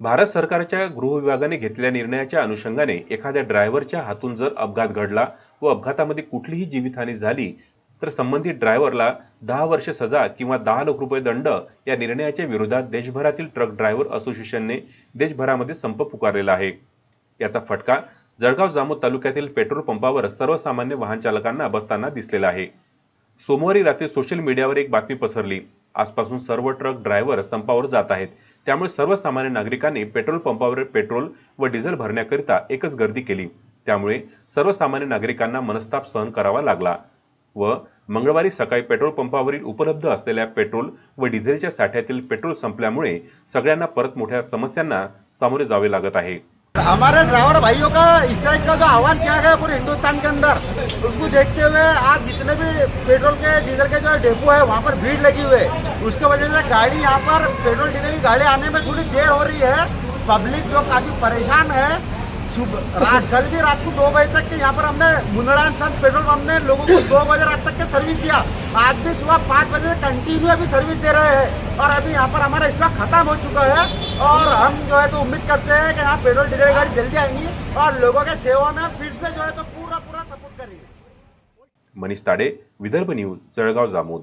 भारत सरकारच्या गृह विभागाने घेतलेल्या निर्णयाच्या अनुषंगाने एखाद्या ड्रायव्हरच्या हातून जर अपघात घडला व अपघातामध्ये कुठलीही जीवितहानी झाली तर संबंधित ड्रायव्हरला दहा वर्ष सजा किंवा दहा लाख रुपये दंड या निर्णयाच्या विरोधात देशभरातील ट्रक ड्रायव्हर असोसिएशनने देशभरामध्ये संप पुकारलेला आहे. याचा फटका जळगाव जामोद तालुक्यातील पेट्रोल पंपावर सर्वसामान्य वाहन चालकांना बसताना दिसलेला आहे. सोमवारी रात्री सोशल मीडियावर एक बातमी पसरली. आजपासून सर्व ट्रक ड्रायव्हर संपावर जात आहेत. त्यामुळे सर्वसामान्य नागरिकांनी पेट्रोल पंपावर पेट्रोल व डिझेल भरण्याकरिता एकच गर्दी केली. त्यामुळे सर्वसामान्य नागरिकांना मनस्ताप सहन करावा लागला व मंगळवारी सकाळी पेट्रोल पंपावरील उपलब्ध असलेल्या पेट्रोल व डिझेलच्या साठ्यातील पेट्रोल संपल्यामुळे सगळ्यांना परत मोठ्या समस्यांना सामोरे जावे लागत आहे. हमारे ड्राइवर भाइयों का स्ट्राइक का जो आह्वान किया गया पूरे हिंदुस्तान के अंदर उसको देख पेट्रोल के, डीजल के जो डेपो है, वहाँ पर भीड़ लगी हुई है। उसके वजह से गाड़ी यहाँ पर, पेट्रोल, डीजल की गाड़ी आने में थोड़ी देर हो रही है। पब्लिक जो काफ़ी परेशान है। सुबह रात, कल भी रात को दो बजे तक के यहाँ पर हमने मुंदड़ान संत पेट्रोल पंप ने लोगों को दो बजे रात तक के सर्विस दिया। आज भी सुबह पाँच बजे से कंटिन्यू अभी सर्विस दे रहे हैं। और अभी यहाँ पर हमारा स्टॉक खत्म हो चुका है। और हम जो है तो उम्मीद करते हैं कि यहाँ पेट्रोल, डीजल गाड़ी जल्दी आएँगी। और लोगों के सेवा में फिर से जो है तो पूरा पूरा सपोर्ट करेंगे। मनीष ताडे विदर्भ न्यूज जळगाव जामोद.